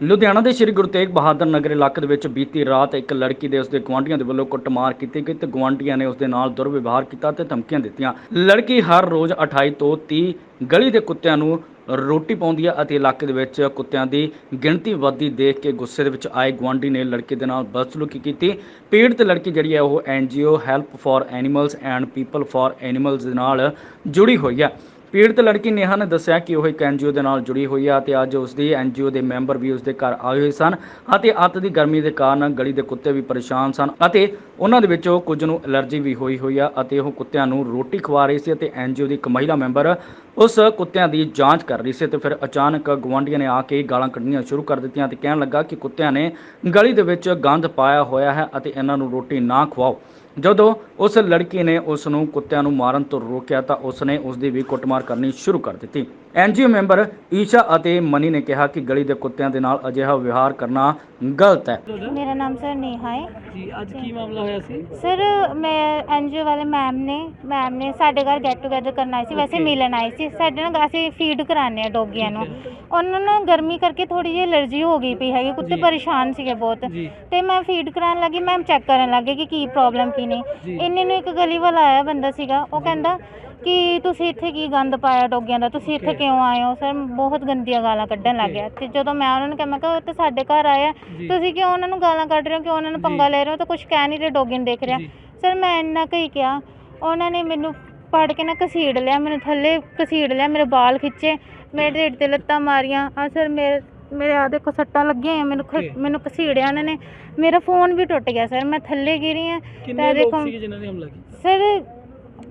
ਲੁਧਿਆਣਾ ਦੇ ਸ੍ਰੀ ਗੁਰੂ ਤੇਗ ਬਹਾਦਰ ਨਗਰ ਇਲਾਕੇ ਦੇ ਵਿੱਚ ਬੀਤੀ ਰਾਤ ਇੱਕ ਲੜਕੀ ਦੇ ਉਸਦੇ ਗੁਆਂਢੀਆਂ ਦੇ ਵੱਲੋਂ ਕੁੱਟਮਾਰ ਕੀਤੀ ਗਈ ਤੇ ਗੁਆਂਢੀਆਂ ਨੇ ਉਸਦੇ ਨਾਲ ਦੁਰਵਿਵਹਾਰ ਕੀਤਾ ਤੇ ਧਮਕੀਆਂ ਦਿੱਤੀਆਂ। ਲੜਕੀ ਹਰ ਰੋਜ਼ 28 ਤੋਂ 30 ਗਲੀ ਦੇ ਕੁੱਤਿਆਂ ਨੂੰ ਰੋਟੀ ਪਾਉਂਦੀ ਹੈ ਅਤੇ ਇਲਾਕੇ ਦੇ ਵਿੱਚ ਕੁੱਤਿਆਂ ਦੀ ਗਿਣਤੀ ਵੱਧਦੀ ਦੇਖ ਕੇ ਗੁੱਸੇ ਦੇ ਵਿੱਚ ਆਏ ਗੁਆਂਢੀ ਨੇ ਲੜਕੀ ਦੇ ਨਾਲ ਬਦਸਲੂਕੀ ਕੀਤੀ। ਪੀੜਤ ਲੜਕੀ ਜਿਹੜੀ ਹੈ ਉਹ NGO help for animals and people for animals ਦੇ ਨਾਲ ਜੁੜੀ ਹੋਈ ਹੈ ਪੀੜਤ ਲੜਕੀ ਨੇਹਾ ਨੇ ਦੱਸਿਆ ਕਿ ਉਹ ਇੱਕ ਐਨਜੀਓ ਦੇ ਨਾਲ ਜੁੜੀ ਹੋਈ ਹੈ ਅਤੇ ਅੱਜ ਉਸ ਦੀ ਐਨਜੀਓ ਦੇ ਮੈਂਬਰ ਵੀ ਉਸ ਦੇ ਘਰ ਆਏ ਹੋਏ ਸਨ ਅਤੇ ਅੱਤ ਦੀ ਗਰਮੀ ਦੇ ਕਾਰਨ ਗਲੀ ਦੇ ਕੁੱਤੇ ਵੀ ਪਰੇਸ਼ਾਨ ਸਨ ਅਤੇ ਉਹਨਾਂ ਦੇ ਵਿੱਚੋਂ ਕੁਝ ਨੂੰ ਐਲਰਜੀ ਵੀ ਹੋਈ ਹੋਈ ਆ ਅਤੇ ਉਹ ਕੁੱਤਿਆਂ ਨੂੰ ਰੋਟੀ ਖਵਾ ਰਹੀ ਸੀ ਅਤੇ ਐਨਜੀਓ ਦੀ ਇੱਕ ਮਹਿਲਾ ਮੈਂਬਰ ਉਸ ਕੁੱਤਿਆਂ ਦੀ ਜਾਂਚ ਕਰ ਰਹੀ ਸੀ ਤੇ ਫਿਰ ਅਚਾਨਕ ਗੁਆਂਢੀਆਂ ਨੇ ਆ ਕੇ ਗਾਲਾਂ ਕੱਢਣੀਆਂ ਸ਼ੁਰੂ ਕਰ ਦਿੱਤੀਆਂ ਤੇ ਕਹਿਣ ਲੱਗਾ ਕਿ ਕੁੱਤਿਆਂ ਨੇ ਗਲੀ ਦੇ ਵਿੱਚ ਗੰਦ ਪਾਇਆ ਹੋਇਆ ਹੈ ਅਤੇ ਇਹਨਾਂ ਨੂੰ ਰੋਟੀ ਨਾ ਖਵਾਓ। ਜਦੋਂ ਉਸ ਲੜਕੀ ਨੇ ਉਸ ਨੂੰ ਕੁੱਤਿਆਂ ਨੂੰ ਮਾਰਨ ਤੋਂ ਰੋਕਿਆ ਤਾਂ ਉਸ ਨੇ ਉਸ ਦੀ ਵੀ ਕੁੱਟਮਾਰ ਕਰਨੀ ਸ਼ੁਰੂ ਕਰ ਦਿੱਤੀ। ਐਨਜੀਓ ਮੈਂਬਰ ਈਸ਼ਾ ਅਤੇ ਮਨੀ ਨੇ ਕਿਹਾ ਕਿ ਗਲੀ ਦੇ ਕੁੱਤਿਆਂ ਦੇ ਨਾਲ ਅਜਿਹਾ ਵਿਵਹਾਰ ਕਰਨਾ ਗਲਤ ਹੈ। ਮੇਰਾ ਨਾਮ ਸਰ ਨੇਹਾ ਹੈ। ਜੀ ਅੱਜ ਕੀ ਮਾਮਲਾ ਹੋਇਆ ਸੀ? ਸਰ ਮੈਂ ਐਨਜੀਓ ਵਾਲੇ ਮੈਮ ਨੇ ਮੈਮ ਨੇ ਸਾਡੇ ਘਰ ਗੈਟ ਟੂਗੇਦਰ ਕਰਨ ਆਏ ਸੀ ਵੈਸੇ. ਮਿਲਣ ਆਏ ਸੀ। ਸਾਡੇ ਨਾਲ ਅਸੀਂ ਫੀਡ ਕਰਾਉਂਦੇ ਆ ਡੋਗੀਆਂ ਨੂੰ। ਉਹਨਾਂ ਨੂੰ ਗਰਮੀ ਕਰਕੇ ਥੋੜੀ ਜਿਹੀ ਐਲਰਜੀ ਹੋ ਗਈ ਪਈ ਹੈਗੀ ਕੁੱਤੇ। ਪਰੇਸ਼ਾਨ ਸੀਗੇ ਬਹੁਤ। ਤੇ ਮੈਂ ਫੀਡ ਕਰਾਉਣ ਲੱਗੀ ਮੈਂ ਚੈੱਕ ਕਰਨ ਲੱਗੀ ਕਿ ਕੀ ਪ੍ਰੋਬਲਮ ਕੀ ਨਹੀਂ। ਇੰਨੇ ਨੂੰ ਇੱਕ ਗਲੀ ਵਾਲਾ ਆਇਆ ਬੰਦਾ ਸੀਗਾ ਉਹ ਕਹਿੰਦਾ ਕਿ ਤੁਸੀਂ ਇੱਥੇ ਕੀ ਗੰਦ ਪਾਇਆ ਡੋਗੀਆਂ ਦਾ? ਤੁਸੀਂ ਇੱਥੇ. ਕਿਉਂ ਆਏ ਹੋ? ਸਰ ਬਹੁਤ ਗੰਦੀਆਂ ਗਾਲਾਂ ਕੱਢਣ ਲੱਗ. ਗਿਆ। ਤੇ ਜਦੋਂ ਮੈਂ ਉਹਨਾਂ ਨੂੰ ਕਿਹਾ ਮੈਂ ਕਿਹਾ ਉਹ ਤਾਂ ਸਾਡੇ ਘਰ ਆਇਆ। ਤੁਸੀਂ ਕਿਉਂ ਉਹਨਾਂ ਨੂੰ ਗਾਲਾਂ ਕੱਢ ਰਹੇ ਹੋ? ਕਿਉਂ ਉਹਨਾਂ ਨੂੰ ਪੰਗਾ। ਲੈ ਰਹੇ ਹੋ? ਤਾਂ ਕੁਝ ਕਹਿ ਨਹੀਂ ਰਹੇ ਡੋਗੀ ਨੂੰ ਦੇਖ ਰਿਹਾ। ਸਰ ਮੈਂ ਇੰਨਾ ਕੁ ਹੀ ਕਿਹਾ। ਉਹਨਾਂ ਨੇ ਮੈਨੂੰ ਫੜ ਕੇ ਨਾ ਘਸੀੜ ਲਿਆ ਮੈਨੂੰ ਥੱਲੇ ਘਸੀੜ ਲਿਆ ਮੇਰੇ ਵਾਲ ਖਿੱਚੇ ਮੇਰੇ ਢਿੱਡ ਤੇ ਲੱਤਾਂ ਮਾਰੀਆਂ। ਆ ਸਰ ਮੇਰੇ ਮੇਰੇ ਆ ਦੇਖੋ ਸੱਟਾਂ ਲੱਗੀਆਂ ਹੋਈਆਂ ਮੈਨੂੰ ਖ-. ਮੈਨੂੰ ਘਸੀੜਿਆ ਉਹਨਾਂ ਨੇ। ਮੇਰਾ ਫੋਨ ਵੀ ਟੁੱਟ ਗਿਆ ਸਰ। ਮੈਂ ਥੱਲੇ ਗਿਰੀ ਆ। ਕਿੰਨੇ ਲੋਕ ਦੇਖੋ ਸੀਗੇ ਜਿਨ੍ਹਾਂ ਨੇ ਹਮਲਾ ਕੀਤਾ? ਸਰ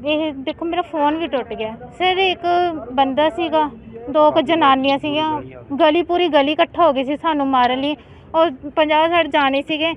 ਇਹ ਦੇਖੋ ਮੇਰਾ ਫੋਨ ਵੀ ਟੁੱਟ ਗਿਆ। ਸਰ ਇੱਕ ਬੰਦਾ ਸੀਗਾ ਦੋ ਕੁ ਜਨਾਨੀਆਂ ਸੀਗੀਆਂ ਗਲੀ ਪੂਰੀ ਗਲੀ ਇਕੱਠਾ ਹੋ ਗਈ ਸੀ ਸਾਨੂੰ ਮਾਰਨ ਲਈ। ਉਹ 50 60 ਜਾਣੇ ਸੀਗੇ।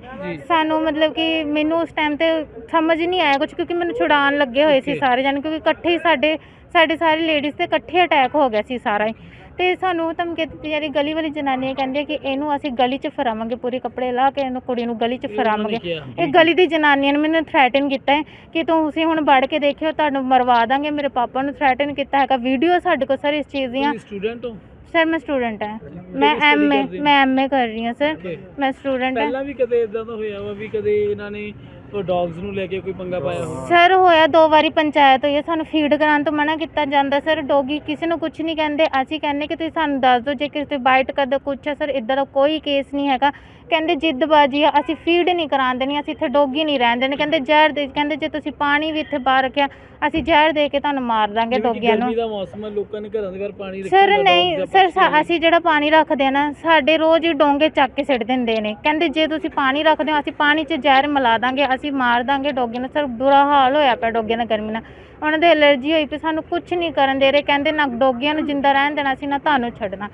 ਸਾਨੂੰ ਮਤਲਬ ਕਿ ਮੈਨੂੰ ਉਸ ਟਾਈਮ ਤੇ ਸਮਝ ਨਹੀਂ ਆਇਆ ਕੁਝ ਕਿਉਂਕਿ ਮੈਨੂੰ ਛੁਡਾਉਣ ਲੱਗੇ ਹੋਏ ਸੀ. ਸਾਰੇ ਜਾਣੇ ਕਿਉਂਕਿ ਇਕੱਠੇ ਹੀ ਸਾਡੇ ਸਾਡੇ ਸਾਰੇ ਲੇਡੀਜ਼ ਤੇ ਇਕੱਠੇ ਅਟੈਕ ਹੋ ਗਿਆ ਸੀ ਸਾਰਾ ਹੀ। ਤੇ ਸਾਨੂੰ ਧਮਕੀ ਦਿੱਤੀ ਜਾ ਰਹੀ ਗਲੀ ਵਾਲੀ ਜਨਾਨੀ ਕਹਿੰਦੀ ਕਿ ਇਹਨੂੰ ਅਸੀਂ ਗਲੀ 'ਚ ਫਰਾਵਾਂਗੇ ਪੂਰੇ ਕੱਪੜੇ ਲਾ ਕੇ ਇਹਨੂੰ ਕੁੜੀ ਨੂੰ ਗਲੀ 'ਚ ਫਰਾਵਾਂਗੇ। ਇਹ ਗਲੀ ਦੀ ਜਨਾਨੀਆਂ ਨੇ ਮੈਨੂੰ ਥ੍ਰੈਟਨ ਕੀਤਾ ਹੈ ਕਿ ਤੁਸੀਂ ਹੁਣ ਵੜ ਕੇ ਦੇਖਿਓ ਤੁਹਾਨੂੰ ਮਰਵਾ ਦਾਂਗੇ ਮੇਰੇ ਪਾਪਾ ਨੂੰ ਥ੍ਰੈਟਨ ਕੀਤਾ ਹੈਗਾ ਵੀਡੀਓ ਸਾਡੇ ਕੋਲ ਸਰ ਇਸ ਚੀਜ਼ ਦੀਆਂ ਸਟੂਡੈਂਟ ਹੋ ਸਰ ਮੈਂ ਸਟੂਡੈਂਟ ਹਾਂ ਮੈਂ ਐਮਏ? ਮੈਂ ਐਮਏ ਕਰ ਰਹੀ ਹਾਂ ਸਰ. ਮੈਂ ਸਟੂਡੈਂਟ ਹਾਂ ਪਹਿਲਾਂ ਵੀ ਕਦੇ ਇਦਾਂ ਦਾ ਹੋਇਆ ਵਾ ਵੀ ਕਦੇ ਇਹਨਾਂ ਨੇ ਉਹ ਡੌਗਸ ਨੂੰ ਲੈ ਕੇ ਕੋਈ ਪੰਗਾ ਪਾਇਆ ਹੋ ਸਰ ਹੋਇਆ ਦੋ ਵਾਰੀ ਪੰਚਾਇਤ ਹੋਈ ਹੈ ਸਾਨੂੰ ਫੀਡ ਕਰਾਉਣ ਤੋਂ ਮਨਾ ਕੀਤਾ ਜਾਂਦਾ। ਸਰ ਡੋਗੀ ਕਿਸੇ ਨੂੰ ਕੁਝ ਨਹੀਂ ਕਹਿੰਦੇ। ਅਸੀਂ ਕਹਿੰਦੇ ਕਿ ਤੁਸੀਂ ਸਾਨੂੰ ਦੱਸ ਦਿਓ ਜੇ ਕਿਸੇ ਬਾਈਟ ਕਰਦਾ ਕੁਛ ਹੈ ਸਰ ਇਦਾਂ ਦਾ ਕੋਈ ਕੇਸ ਨਹੀਂ ਹੈਗਾ। ਕਹਿੰਦੇ ਜਿੱਦਬਾਜੀ ਆ ਅਸੀਂ ਫੀਡ ਨਹੀਂ ਕਰਾਉਣ ਦੇਣੀ ਅਸੀਂ ਇੱਥੇ ਡੋਗੀ ਨਹੀਂ ਰਹਿਣ ਦੇਣੇ। ਕਹਿੰਦੇ ਜ਼ਹਿਰ ਦੇ ਕਹਿੰਦੇ ਜੇ ਤੁਸੀਂ ਪਾਣੀ ਵੀ ਇੱਥੇ ਬਾਹਰ ਰੱਖਿਆ ਅਸੀਂ ਜ਼ਹਿਰ ਦੇ ਕੇ ਤੁਹਾਨੂੰ ਮਾਰ ਦਾਂਗੇ ਜਿਵੇਂ ਕਿ ਡੋਗੀਆਂ ਨੂੰ। ਗਰਮੀ ਦਾ ਮੌਸਮ ਹੈ ਲੋਕਾਂ ਨੇ ਘਰਾਂ ਦੇ ਬਾਹਰ ਪਾਣੀ ਰੱਖਿਆ ਸਰ ਹੁੰਦਾ, ਨਹੀਂ dogs ਸਰ। ਅਸੀਂ ਜਿਹੜਾ ਪਾਣੀ ਰੱਖਦੇ ਆ ਨਾ ਸਾਡੇ ਰੋਜ਼ ਹੀ ਡੋਂਗੇ ਚੱਕ ਕੇ ਸਿੱਟ ਦਿੰਦੇ ਨੇ। ਕਹਿੰਦੇ ਜੇ ਤੁਸੀਂ ਪਾਣੀ ਰੱਖਦੇ ਹੋ ਅਸੀਂ ਪਾਣੀ 'ਚ ਜ਼ਹਿਰ ਮਿਲਾ ਦਾਂਗੇ ਅਸੀਂ ਮਾਰ ਦਾਂਗੇ ਡੋਗੇ ਨਾਲ। ਸਰ ਬੁਰਾ ਹਾਲ ਹੋਇਆ ਪਿਆ ਡੋਗੇ ਨਾਲ ਗਰਮੀ ਨਾਲ। ਉਹਨਾਂ ਦੇ ਅਲਰਜੀ ਹੋਈ ਪਈ ਸਾਨੂੰ ਕੁਝ ਨਹੀਂ ਕਰਨ ਦੇ ਰਹੇ। ਕਹਿੰਦੇ ਨਾ ਡੋਗਿਆਂ ਨੂੰ ਜਿੰਦਾ ਰਹਿਣ ਦੇਣਾ ਸੀ ਨਾ ਤੁਹਾਨੂੰ ਛੱਡਣਾ।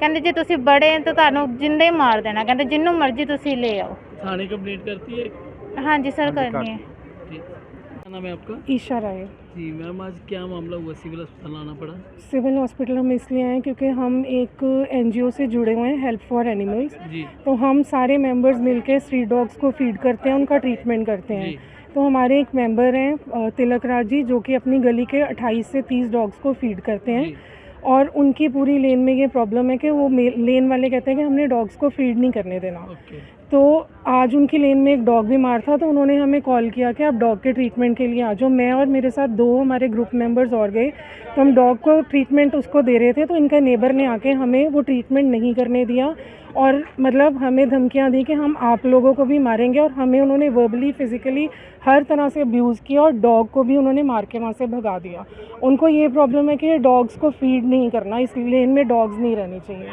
ਕਹਿੰਦੇ ਜੇ ਤੁਸੀਂ ਬੜੇ ਤਾਂ ਤੁਹਾਨੂੰ ਜਿੰਦੇ ਹੀ ਮਾਰ ਦੇਣਾ। ਕਹਿੰਦੇ ਜਿੰਨੂੰ ਮਰਜ਼ੀ ਤੁਸੀਂ ਲੈ ਆਓ। ਥਾਣੇ ਕੰਪਲੀਟ ਕਰਤੀ ਹੈ? ਹਾਂਜੀ ਸਰ ਕਰਨੀ ਹੈ। नाम है आपका? ईशा राय। जी मैम आज क्या मामला हुआ? सिविल अस्पताल आना पड़ा। सिविल हॉस्पिटल हम इसलिए आए क्योंकि हम एक एनजीओ से जुड़े हुए हैं हेल्प फॉर एनिमल्स। जी। तो हम सारे मेंबर्स मिलकर स्ट्रीट डॉग्स को फ़ीड करते हैं उनका ट्रीटमेंट करते हैं। तो हमारे एक मेंबर हैं तिलक राज जी जो कि अपनी गली के 28 से 30 डॉग्स को फ़ीड करते हैं। और उनकी पूरी लेन में ये प्रॉब्लम है कि वो लेन वाले कहते हैं कि हमने डॉग्स को फ़ीड नहीं करने देना। तो आज उनकी लेन में एक डॉग बीमार था तो उन्होंने हमें कॉल किया कि आप डॉग के ट्रीटमेंट के लिए आ जाओ। मैं और मेरे साथ दो हमारे ग्रुप मेंबर्स और गए तो हम डॉग को ट्रीटमेंट उसको दे रहे थे तो इनका नेबर ने आके हमें वो ट्रीटमेंट नहीं करने दिया और मतलब हमें धमकियाँ दी कि हम आप लोगों को भी मारेंगे और हमें उन्होंने वर्बली फिजिकली हर तरह से अब्यूज़ किया और डॉग को भी उन्होंने मार के वहाँ से भगा दिया। उनको ये प्रॉब्लम है कि डॉग्स को फ़ीड नहीं करना, इस लेन में डॉग्स नहीं रहने चाहिए।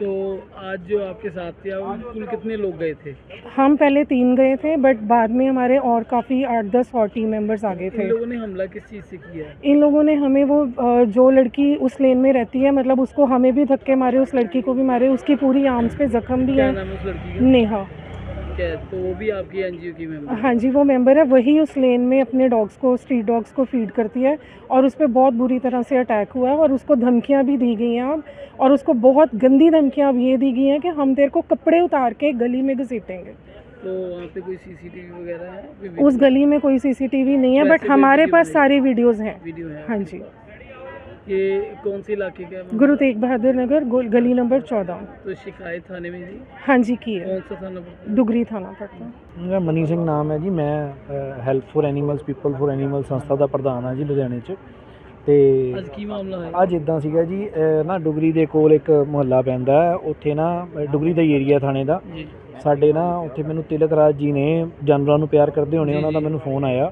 तो आज जो आपके साथ थे कुल कितने लोग गए थे? हम पहले तीन गए थे बट बाद में हमारे और काफ़ी आठ दस और टीम मेंबर्स आ गए थे। इन लोगों ने हमला किस चीज़ से किया? इन लोगों ने हमें वो जो लड़की उस लेन में रहती है मतलब उसको हमें भी धक्के मारे उस लड़की को भी मारे उसकी पूरी आर्म्स पे जख्म भी है। नेहा। है? तो वो भी आपकी एनजीओ की मेंबर हाँ। जी वो मेंबर है वही उस लेन में अपने डॉग्स को स्ट्रीट डॉग्स को फ़ीड करती है और उस पर बहुत बुरी तरह से अटैक हुआ है और उसको धमकियाँ भी दी गई हैं अब और उसको बहुत गंदी धमकियाँ अब ये दी गई हैं कि हम तेरे को कपड़े उतार के गली में घसीटेंगे। तो वहाँ पे कोई सीसीटीवी वगैरह है? उस गली में कोई सीसीटीवी नहीं है बट हमारे पास सारी वीडियोस हैं। वीडियो है हाँ जी? ये कौन से इलाके का है गुरु तेग बहादुर नगर गोल गली नंबर चौदह तो शिकायत थाने ਮੇਰਾ ਮਨੀ ਸਿੰਘ ਨਾਮ ਹੈ ਜੀ। ਮੈਂ help for animals people for animal ਸੰਸਥਾ ਦਾ ਪ੍ਰਧਾਨ ਹਾਂ ਜੀ ਲੁਧਿਆਣੇ 'ਚ। ਤੇ ਅੱਜ ਕੀ ਮਾਮਲਾ ਹੋਇਆ? ਅੱਜ ਇਦਾਂ ਸੀਗਾ ਜੀ ਨਾ ਡੁਗਰੀ ਦੇ ਕੋਲ ਇੱਕ ਮੁਹੱਲਾ ਪੈਂਦਾ ਉੱਥੇ ਨਾ ਅਹ ਡੁਗਰੀ ਦਾ ਏਰੀਆ ਥਾਣੇ ਦਾ। ਸਾਡੇ ਨਾ ਉੱਥੇ ਮੈਨੂੰ ਤਿਲਕ ਰਾਜ ਜੀ ਨੇ ਜਾਨਵਰਾਂ ਨੂੰ ਪਿਆਰ ਕਰਦੇ ਹੋਣੇ ਉਹਨਾਂ ਦਾ ਮੈਨੂੰ ਫੋਨ ਆਇਆ।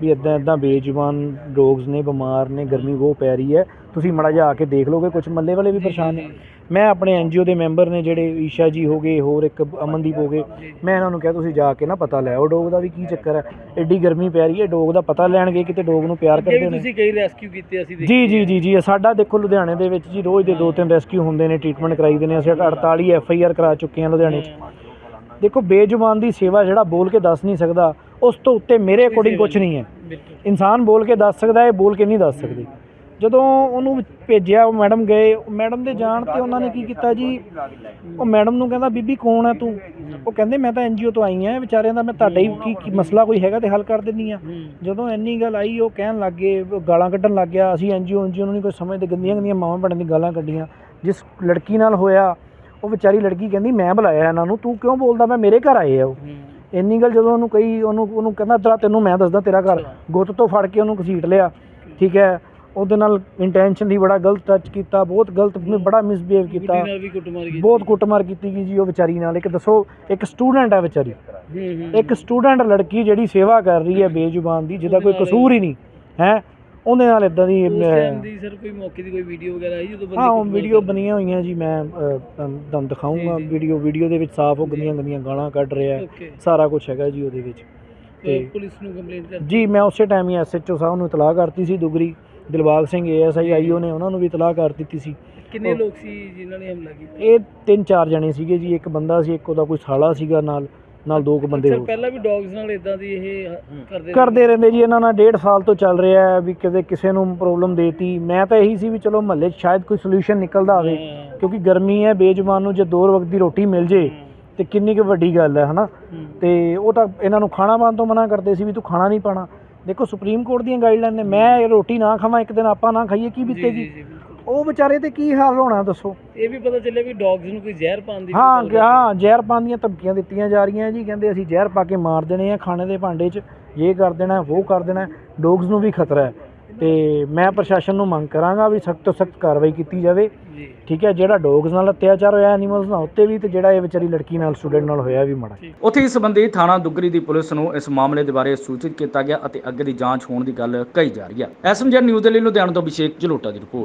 ਵੀ ਇਦਾਂ ਇਦਾਂ ਬੇਜੁਬਾਨ ਡੌਗਸ ਨੇ ਬਿਮਾਰ ਨੇ ਗਰਮੀ ਬਹੁਤ ਪੈ ਰਹੀ ਹੈ। ਤੁਸੀਂ ਮੜਾ ਜਾ ਆ ਕੇ ਦੇਖ ਲੋਗੇ ਕੁਝ ਮੱਲੇ ਵਾਲੇ ਵੀ ਪਰੇਸ਼ਾਨ ਨੇ। ਮੈਂ ਆਪਣੇ ਐਨਜੀਓ ਦੇ ਮੈਂਬਰ ਨੇ ਜਿਹੜੇ ਈਸ਼ਾ ਜੀ ਹੋ ਗਏ ਹੋਰ ਇੱਕ ਅਮਨਦੀਪ ਹੋ ਗਏ। ਮੈਂ ਇਹਨਾਂ ਨੂੰ ਕਿਹਾ ਤੁਸੀਂ ਜਾ ਕੇ ਨਾ ਪਤਾ ਲੈ ਆਓ ਡੋਗ ਦਾ ਵੀ ਕੀ ਚੱਕਰ ਹੈ। ਐਡੀ ਗਰਮੀ ਪੈ ਰਹੀ ਹੈ ਡੋਗ ਦਾ ਪਤਾ ਲੈਣਗੇ ਕਿਤੇ ਡੋਗ ਨੂੰ ਪਿਆਰ ਕਰਦੇ ਨੇ। ਤੁਸੀਂ ਕਈ ਰੈਸਕਿਊ ਕੀਤੇ ਅਸੀਂ ਜੀ ਜੀ ਜੀ ਜੀ ਸਾਡਾ ਦੇਖੋ ਲੁਧਿਆਣੇ ਦੇ ਵਿੱਚ ਜੀ ਰੋਜ਼ ਦੇ ਦੋ ਤਿੰਨ ਰੈਸਕਿਊ ਹੁੰਦੇ ਨੇ ਟ੍ਰੀਟਮੈਂਟ ਕਰਾਈਦੇ ਨੇ ਅਸੀਂ 48 ਐਫ ਆਈ ਆਰ ਕਰਾ ਚੁੱਕੇ ਹਾਂ ਲੁਧਿਆਣੇ 'ਚ। ਦੇਖੋ ਬੇਜ਼ੁਬਾਨ ਦੀ ਸੇਵਾ ਜਿਹੜਾ ਬੋਲ ਕੇ ਦੱਸ ਨਹੀਂ ਸਕਦਾ ਉਸ ਤੋਂ ਉੱਤੇ ਮੇਰੇ ਅਕੋਰਡਿੰਗ ਕੁਝ ਨਹੀਂ ਹੈ। ਇਨਸਾਨ ਬੋਲ ਕੇ ਦੱਸ ਸਕਦਾ ਹੈ ਬੋਲ ਕੇ ਨਹੀਂ ਦੱਸ ਸਕਦੇ। ਜਦੋਂ ਉਹਨੂੰ ਭੇਜਿਆ ਉਹ ਮੈਡਮ ਗਏ ਮੈਡਮ ਦੇ ਜਾਣ ਤੇ ਉਹਨਾਂ ਨੇ ਕੀ ਕੀਤਾ ਜੀ? ਉਹ ਮੈਡਮ ਨੂੰ ਕਹਿੰਦਾ ਬੀਬੀ ਕੌਣ ਹੈ ਤੂੰ? ਉਹ ਕਹਿੰਦੇ ਮੈਂ ਤਾਂ ਐਨਜੀਓ ਤੋਂ ਆਈ ਹਾਂ ਵਿਚਾਰਿਆਂ ਦਾ ਮੈਂ ਤੁਹਾਡਾ ਹੀ ਕੀ ਕੀ ਮਸਲਾ ਕੋਈ ਹੈਗਾ ਤੇ ਹੱਲ ਕਰ ਦਿੰਨੀ ਆ ਜਦੋਂ ਇੰਨੀ ਗੱਲ ਆਈ ਉਹ ਕਹਿਣ ਲੱਗ ਗਏ ਗਾਲਾਂ ਕੱਢਣ ਲੱਗ ਗਿਆ ਅਸੀਂ ਐਨਜੀਓ ਐਨਜੀਓ ਨੂੰ ਨਹੀਂ ਕੋਈ ਸਮਝਦੇ ਗੰਦੀਆਂ ਗੰਦੀਆਂ ਮਾਵਾਂ ਭੈਣਾਂ ਦੀ ਗਾਲਾਂ ਕੱਢੀਆਂ। ਜਿਸ ਲੜਕੀ ਨਾਲ ਹੋਇਆ ਉਹ ਵਿਚਾਰੀ ਲੜਕੀ ਕਹਿੰਦੀ ਮੈਂ ਬੁਲਾਇਆ ਇਹਨਾਂ ਨੂੰ ਤੂੰ ਕਿਉਂ ਬੋਲਦਾ? ਮੈਂ ਮੇਰੇ ਘਰ ਆਏ ਆ ਉਹ। ਇੰਨੀ ਗੱਲ ਜਦੋਂ ਉਹਨੂੰ ਕਹੀ ਉਹਨੂੰ ਉਹਨੂੰ ਕਹਿੰਦਾ ਤੇਰਾ ਤੈਨੂੰ ਮੈਂ ਦੱਸਦਾ ਤੇਰਾ ਘਰ। ਗੁੱਤ ਤੋਂ ਫੜ ਕੇ ਉਹਨੂੰ ਘਸੀਟ ਲਿਆ। ਠੀਕ ਹੈ? ਉਹਦੇ ਨਾਲ ਇੰਟੈਂਸ਼ਨ ਦੀ ਬੜਾ ਗਲਤ ਟੱਚ ਕੀਤਾ ਬਹੁਤ ਗਲਤ ਬੜਾ ਮਿਸਬੀਹੇਵ ਕੀਤਾ। ਬਹੁਤ ਕੁੱਟਮਾਰ ਕੀਤੀ ਗਈ ਜੀ ਉਹ ਵਿਚਾਰੀ ਨਾਲ। ਇੱਕ ਦੱਸੋ ਇੱਕ ਸਟੂਡੈਂਟ ਹੈ ਵਿਚਾਰੀ ਇੱਕ ਸਟੂਡੈਂਟ ਲੜਕੀ ਜਿਹੜੀ ਸੇਵਾ ਕਰ ਰਹੀ ਹੈ ਬੇਜ਼ੁਬਾਨ ਦੀ ਜਿਹਦਾ ਕੋਈ ਕਸੂਰ ਹੀ ਨਹੀਂ। ਹੈ? ਉਹਦੇ ਨਾਲ ਇਦਾਂ ਦੀ ਉਸ ਟਾਈਮ ਦੀ ਸਰ ਕੋਈ ਮੌਕੇ ਦੀ ਕੋਈ ਵੀਡੀਓ ਵਗੈਰਾ ਆਈ ਜਦੋਂ ਬੰਦੇ ਹਾਂ ਵੀਡੀਓ? ਬਣੀਆਂ ਹੋਈਆਂ ਜੀ ਮੈਂ ਅਹ, ਤੁਹਾਨੂੰ ਤੁਹਾਨੂੰ ਦਿਖਾਊਂਗਾ ਜੀ, ਜੀ। ਵੀਡੀਓ ਵੀਡੀਓ ਦੇ ਵਿੱਚ ਸਾਫ਼ ਉਹ ਗੰਦੀਆਂ ਗੰਦੀਆਂ ਗਾਲਾਂ ਕੱਢ ਰਿਹਾ ਹੈ ਸਾਰਾ ਕੁਝ ਹੈਗਾ ਜੀ ਉਹਦੇ ਵਿੱਚ। ਤੇ ਤੇ ਪੁਲਿਸ ਨੂੰ ਕੰਪਲੇਂਟ ਕਰ ਜੀ ਮੈਂ ਉਸੇ ਟਾਈਮ ਹੀ ਐਸਐਚਓ ਸਾਹਿਬ ਨੂੰ ਇਤਲਾਹ ਕਰਤੀ ਸੀ ਦੁਗਰੀ ਦਿਲਬਾਗ ਸਿੰਘ ਏਐਸਆਈ ਆਈਓ ਨੇ ਉਹਨਾਂ ਨੂੰ ਵੀ ਇਤਲਾਹ ਕਰ ਦਿੱਤੀ ਸੀ। ਕਿੰਨੇ ਉਹ- ਲੋਕ ਸੀ ਜਿਨ੍ਹਾਂ ਨੇ ਹਮਲਾ ਕੀਤਾ? ਇਹ ਤਿੰਨ ਚਾਰ ਜਣੇ ਸੀਗੇ ਜੀ ਇੱਕ ਬੰਦਾ ਸੀ ਇੱਕ ਉਹਦਾ ਕੋਈ ਸਾਲਾ ਸੀਗਾ ਨਾਲ। ਨਾਲ ਦੋ ਕੁ ਬੰਦੇ ਸਰ ਹੋਰ। ਪਹਿਲਾਂ ਵੀ ਡੌਗਸ ਨਾਲ ਇਦਾਂ ਦੀ ਇਹ ਕਰਦੇ ਕਰਦੇ ਰਹਿੰਦੇ ਜੀ ਇਹਨਾਂ ਨਾਲ ਡੇਢ ਸਾਲ ਤੋਂ ਚੱਲ ਰਿਹਾ ਹੈ ਵੀ ਕਦੇ ਕਿਸੇ ਨੂੰ ਪ੍ਰੋਬਲਮ ਦੇਤੀ। ਮੈਂ ਤਾਂ ਇਹੀ ਸੀ ਵੀ ਚਲੋ ਮਹੱਲੇ 'ਚ ਸ਼ਾਇਦ ਕੋਈ ਸੋਲੂਸ਼ਨ ਨਿਕਲਦਾ ਹੋਵੇ ਹਾਂ। ਕਿਉਂਕਿ ਗਰਮੀ ਹੈ ਬੇਜਮਾਨ ਨੂੰ ਜੇ ਦੋ ਵਕਤ ਦੀ ਰੋਟੀ ਮਿਲ ਜੇ ਤੇ ਕਿੰਨੀ ਕੁ ਵੱਡੀ ਗੱਲ ਹੈ ਹਨਾ। ਤੇ ਉਹ ਤਾਂ ਇਹਨਾਂ ਨੂੰ ਖਾਣਾ ਪਾਣ ਤੋਂ ਮਨਾ ਕਰਦੇ ਸੀ ਵੀ ਤੂੰ ਖਾਣਾ ਨਹੀਂ ਪਾਣਾ ਦੇਖੋ ਸੁਪਰੀਮ ਕੋਰਟ ਦੀਆਂ ਗਾਈਡਲਾਈਨ ਨੇ ਮੈਂ ਰੋਟੀ ਨਾ ਖਾਵਾਂ ਇੱਕ ਦਿਨ ਆਪਾਂ ਨਾ ਖਾਈਏ ਕੀ ਜੀ, ਬੀਤੇਗੀ? ਜੀ, ਜੀ, ਬਿਲਕੁਲ। ਉਹ ਵਿਚਾਰੇ ਤੇ ਕੀ ਹਾਲ ਹੋਣਾ ਦੱਸੋ? ਇਹ ਵੀ ਪਤਾ ਚੱਲਿਆ ਵੀ ਡੌਗਸ ਨੂੰ ਕੋਈ ਜ਼ਹਿਰ ਪਾਉਣ ਦੀ ਹਾਂ ਕਿ ਹਾਂ। ਜ਼ਹਿਰ ਪਾਉਣ ਦੀਆਂ ਧਮਕੀਆਂ ਦਿੱਤੀਆਂ ਜਾ ਰਹੀਆਂ ਜੀ। ਕਹਿੰਦੇ ਅਸੀਂ ਜ਼ਹਿਰ ਪਾ ਕੇ ਮਾਰ ਦੇਣੇ ਆ ਖਾਣੇ ਦੇ ਭਾਂਡੇ 'ਚ ਇਹ ਕਰ ਦੇਣਾ ਉਹ ਕਰ ਦੇਣਾ ਡੌਗਸ ਨੂੰ ਵੀ ਖਤਰਾ ਹੈ। ਤੇ ਮੈਂ ਪ੍ਰਸ਼ਾਸਨ ਨੂੰ ਮੰਗ ਕਰਾਂਗਾ ਵੀ ਸਖਤ ਤੋਂ ਸਖਤ ਕਾਰਵਾਈ ਕੀਤੀ ਜਾਵੇ। ਜੀ। ਠੀਕ ਹੈ ਜਿਹੜਾ ਡੌਗਸ ਨਾਲ ਅਤਿਆਚਾਰ ਹੋਇਆ ਐਨੀਮਲਸ ਨਾਲ ਉੱਤੇ ਵੀ ਤੇ ਜਿਹੜਾ ਇਹ ਵਿਚਾਰੀ ਲੜਕੀ ਨਾਲ ਸਟੂਡੈਂਟ ਨਾਲ ਹੋਇਆ ਵੀ ਮਾੜਾ। ਉੱਥੇ ਇਸ ਸੰਬੰਧੀ ਥਾਣਾ ਦੁੱਗਰੀ ਦੀ ਪੁਲਿਸ ਨੂੰ ਇਸ ਮਾਮਲੇ ਦੇ ਬਾਰੇ ਸੂਚਿਤ ਕੀਤਾ ਗਿਆ ਅਤੇ ਅੱਗੇ ਦੀ ਜਾਂਚ ਹੋਣ ਦੀ ਗੱਲ ਕਹੀ ਜਾ ਰਹੀ ਹੈ। ਐਸਐਮਜੀ ਨਿਊਜ਼ ਦੇ ਲਈ ਲੁਧਿਆਣਾ ਤੋਂ ਅਭਿਸ਼ੇਕ ਜਲੋਟਾ ਦੀ ਰਿਪੋਰਟ।